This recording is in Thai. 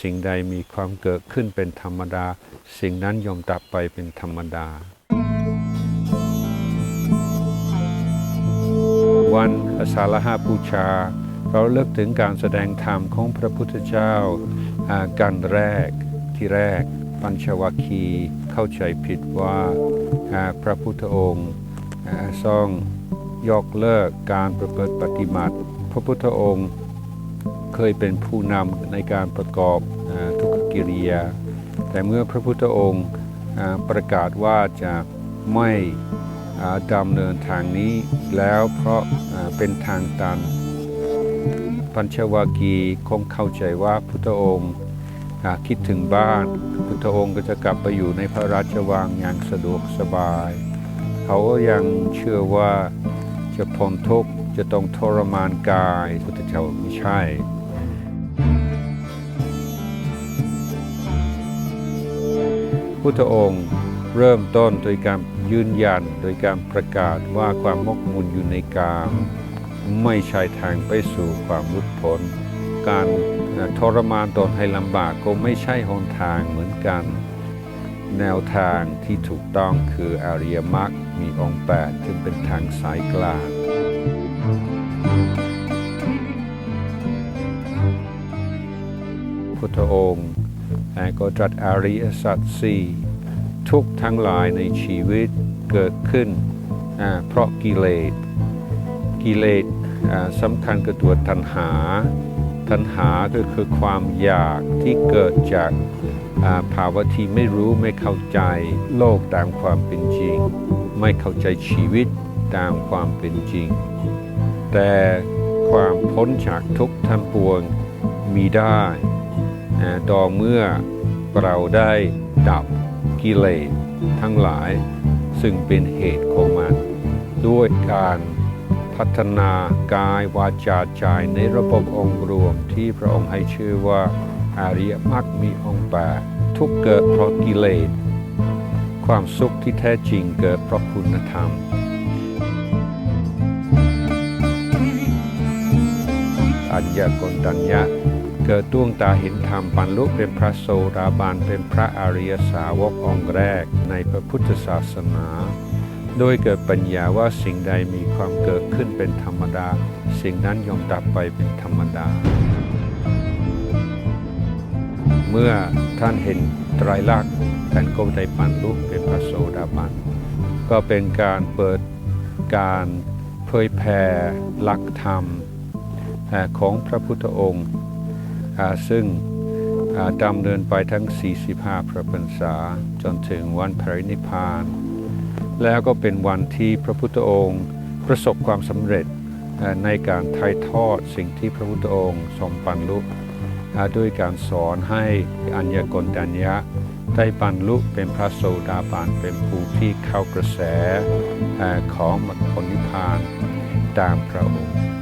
สิ่งใดมีความเกิดขึ้นเป็นธรรมดา สิ่งนั้นย่อมดับไปเป็นธรรมดา วันอาสาฬหาบูชา เราเลิกถึงการแสดงธรรมของพระพุทธเจ้าการแรกที่แรกปัญชวคีเข้าใจผิดว่าพระพุทธองค์ทรงยกเลิกการประพฤติปฏิบัติ พระพุทธองค์ เคยเป็นผู้นำในการประกอบอทุกกิริยา แต่เมื่อพระพุทธองค์ประกาศว่าจะไม่ดำเนินทางนี้แล้วเพราะเป็นทางตัน ปัญชวากีคงเข้าใจว่าพุทธองค์คิดถึงบ้าน พุทธองค์ก็จะกลับไปอยู่ในพระราชวังอย่างสะดวกสบาย เขาก็ยังเชื่อว่าจะพ้นทุกข์จะต้องทรมานกายพุทธเจ้าไม่ใช่ พุทธองค์ เริ่มต้นโดยการยืนยันโดยการประกาศว่าความมกมุนอยู่ในกาม ไม่ใช่ทางไปสู่ความรุดพ้นการทรมานตนให้ลำบากก็ไม่ใช่หนทางเหมือนกัน แนวทางที่ถูกต้องคืออริยมรรคมีองค์แปดจึงเป็นทางสายกลาง พุทธองค์ก็ตรัสอริยสัจสี่ทุกทั้งหลายในชีวิตเกิดขึ้นเพราะกิเลส กิเลสสำคัญกับตัวตัณหา ตัณหาก็คือความอยากที่เกิดจากภาวะที่ไม่รู้ไม่เข้าใจโลกตามความเป็นจริง ไม่เข้าใจชีวิตตามความเป็นจริง แต่ความพ้นจากทุกข์ทั้งปวงมีได้ อ่าต่อเมื่อเราได้ดับกิเลสทั้งหลาย ซึ่งเป็นเหตุของมัน ด้วยการพัฒนากายวาจาใจในระบบองค์รวมที่พระองค์ให้ชื่อว่าอาริยมรรคมีองค์แปดทุกเกิดเพราะกิเลส ความสุขที่แท้จริงเกิดเพราะคุณธรรมอัญญากนตัญญะ เกิดดวงตาเห็นธรรมบรรลุเป็นพระโสดาบันเป็นพระอริยสาวกองค์แรกในพระพุทธศาสนา โดยเกิดปัญญาว่าสิ่งใดมีความเกิดขึ้นเป็นธรรมดา สิ่งนั้นย่อมดับไปเป็นธรรมดา เมื่อท่านเห็นไตรลักษณ์ท่านก็ได้บรรลุเป็นพระโสดาบันก็เป็นการเปิดการเผยแผ่หลักธรรมอ่าของพระพุทธองค์ ซึ่งดำเนินไปทั้ง 45 พระพรรษา จนถึงวันปรินิพพาน แล้วก็เป็นวันที่พระพุทธองค์ประสบความสำเร็จในการถ่ายทอดสิ่งที่พระพุทธองค์ทรงบรรลุด้วยการสอนให้อัญญกนตัญญะได้บรรลุเป็นพระโสดาบันเป็นผู้ที่เข้ากระแสของมรรคผลนิพพานตามพระองค์